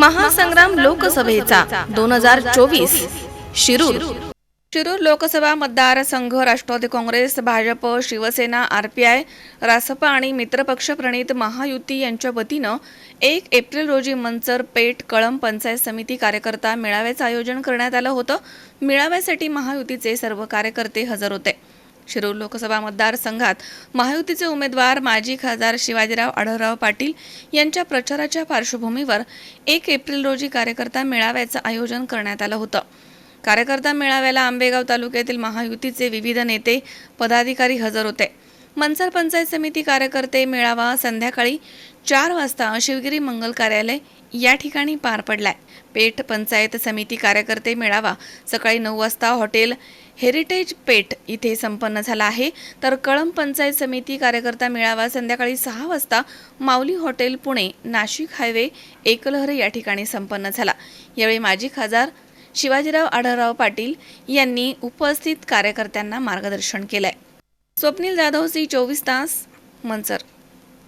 महासंग्राम लोकसभेचा दोन हजार चोवीस. शिरूर. शिरूर लोकसभा मतदारसंघ राष्ट्रवादी काँग्रेस भाजप शिवसेना आरपीआय रासपा आणि मित्रपक्ष प्रणित महायुती यांच्या वतीनं एक एप्रिल रोजी मंचर पेठ कळंब पंचायत समिती कार्यकर्ता मेळाव्याचं आयोजन करण्यात आलं होतं. मेळाव्यासाठी महायुतीचे सर्व कार्यकर्ते हजर होते. शिरूर लोकसभा मतदारसंघात महायुतीचे उमेदवार माजी खासदार शिवाजीराव आढळराव पाटील यांच्या प्रचाराच्या पार्श्वभूमीवर एक एप्रिल रोजी कार्यकर्ता मेळाव्याचं आयोजन करण्यात आलं होतं. कार्यकर्ता मेळाव्याला आंबेगाव तालुक्यातील महायुतीचे विविध नेते पदाधिकारी हजर होते. मनसर पंचायत समिती कार्यकर्ते मेळावा संध्याकाळी चार वाजता शिवगिरी मंगल कार्यालय या ठिकाणी पार पडलाय. पेठ पंचायत समिती कार्यकर्ते मेळावा सकाळी नऊ वाजता हॉटेल हेरिटेज पेठ इथे संपन्न झाला आहे. तर कळंब पंचायत समिती कार्यकर्ता मेळावा संध्याकाळी सहा वाजता माऊली हॉटेल पुणे नाशिक हायवे एकलहर या ठिकाणी संपन्न झाला. यावेळी माजी खासदार शिवाजीराव आढळराव पाटील यांनी उपस्थित कार्यकर्त्यांना मार्गदर्शन केलं आहे स्वप्नील जाधव सी चोवीस तास मनसर.